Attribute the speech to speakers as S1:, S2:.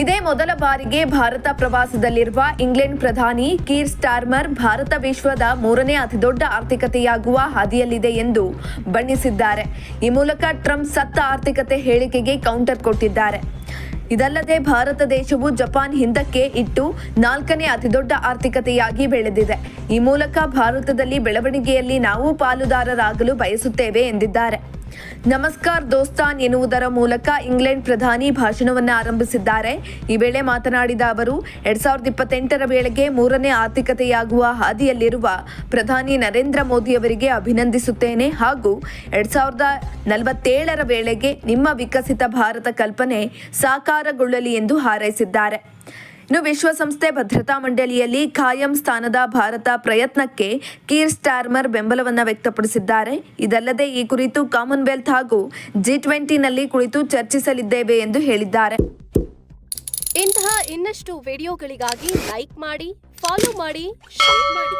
S1: ಇದೇ ಮೊದಲ ಬಾರಿಗೆ ಭಾರತ ಪ್ರವಾಸದಲ್ಲಿರುವ ಇಂಗ್ಲೆಂಡ್ ಪ್ರಧಾನಿ ಕೀರ್ ಸ್ಟಾರ್ಮರ್ ಭಾರತ ವಿಶ್ವದ ಮೂರನೇ ಅತಿದೊಡ್ಡ ಆರ್ಥಿಕತೆಯಾಗುವ ಹಾದಿಯಲ್ಲಿದೆ ಎಂದು ಬಣ್ಣಿಸಿದ್ದಾರೆ. ಈ ಮೂಲಕ ಟ್ರಂಪ್ ಸತ್ತ ಆರ್ಥಿಕತೆ ಹೇಳಿಕೆಗೆ ಕೌಂಟರ್ ಕೊಟ್ಟಿದ್ದಾರೆ. ಇದಲ್ಲದೆ ಭಾರತ ದೇಶವು ಜಪಾನ್ ಹಿಂದಕ್ಕೆ ಇಟ್ಟು ನಾಲ್ಕನೇ ಅತಿದೊಡ್ಡ ಆರ್ಥಿಕತೆಯಾಗಿ ಬೆಳೆದಿದೆ. ಈ ಮೂಲಕ ಭಾರತದಲ್ಲಿ ಬೆಳವಣಿಗೆಯಲ್ಲಿ ನಾವು ಪಾಲುದಾರರಾಗಲು ಬಯಸುತ್ತೇವೆ ಎಂದಿದ್ದಾರೆ. ನಮಸ್ಕಾರ್ ದೋಸ್ತಾನ್ ಎನ್ನುವುದರ ಮೂಲಕ ಇಂಗ್ಲೆಂಡ್ ಪ್ರಧಾನಿ ಭಾಷಣವನ್ನು ಆರಂಭಿಸಿದ್ದಾರೆ. ಈ ವೇಳೆ ಮಾತನಾಡಿದ ಅವರು, ಎರಡ್ ಸಾವಿರದ ಇಪ್ಪತ್ತೆಂಟರ ವೇಳೆಗೆ ಮೂರನೇ ಆರ್ಥಿಕತೆಯಾಗುವ ಹಾದಿಯಲ್ಲಿರುವ ಪ್ರಧಾನಿ ನರೇಂದ್ರ ಮೋದಿ ಅವರಿಗೆ ಅಭಿನಂದಿಸುತ್ತೇನೆ. ಹಾಗೂ ಎರಡ್ ಸಾವಿರದ ನಲವತ್ತೇಳರ ವೇಳೆಗೆ ನಿಮ್ಮ ವಿಕಸಿತ ಭಾರತ ಕಲ್ಪನೆ ಸಾಕಾರಗೊಳ್ಳಲಿ ಎಂದು ಹಾರೈಸಿದ್ದಾರೆ. ಇನ್ನು ವಿಶ್ವಸಂಸ್ಥೆ ಭದ್ರತಾ ಮಂಡಳಿಯಲ್ಲಿ ಖಾಯಂ ಸ್ಥಾನದ ಭಾರತ ಪ್ರಯತ್ನಕ್ಕೆ ಕೀರ್ ಸ್ಟಾರ್ಮರ್ ಬೆಂಬಲವನ್ನು ವ್ಯಕ್ತಪಡಿಸಿದ್ದಾರೆ. ಇದಲ್ಲದೆ ಈ ಕುರಿತು ಕಾಮನ್ವೆಲ್ತ್ ಹಾಗೂ ಜಿ ಟ್ವೆಂಟಿನಲ್ಲಿ ಕುಳಿತು ಚರ್ಚಿಸಲಿದ್ದೇವೆ ಎಂದು ಹೇಳಿದ್ದಾರೆ.
S2: ಇಂತಹ ಇನ್ನಷ್ಟು ವಿಡಿಯೋಗಳಿಗಾಗಿ ಲೈಕ್ ಮಾಡಿ, ಫಾಲೋ ಮಾಡಿ, ಶೇರ್ ಮಾಡಿ.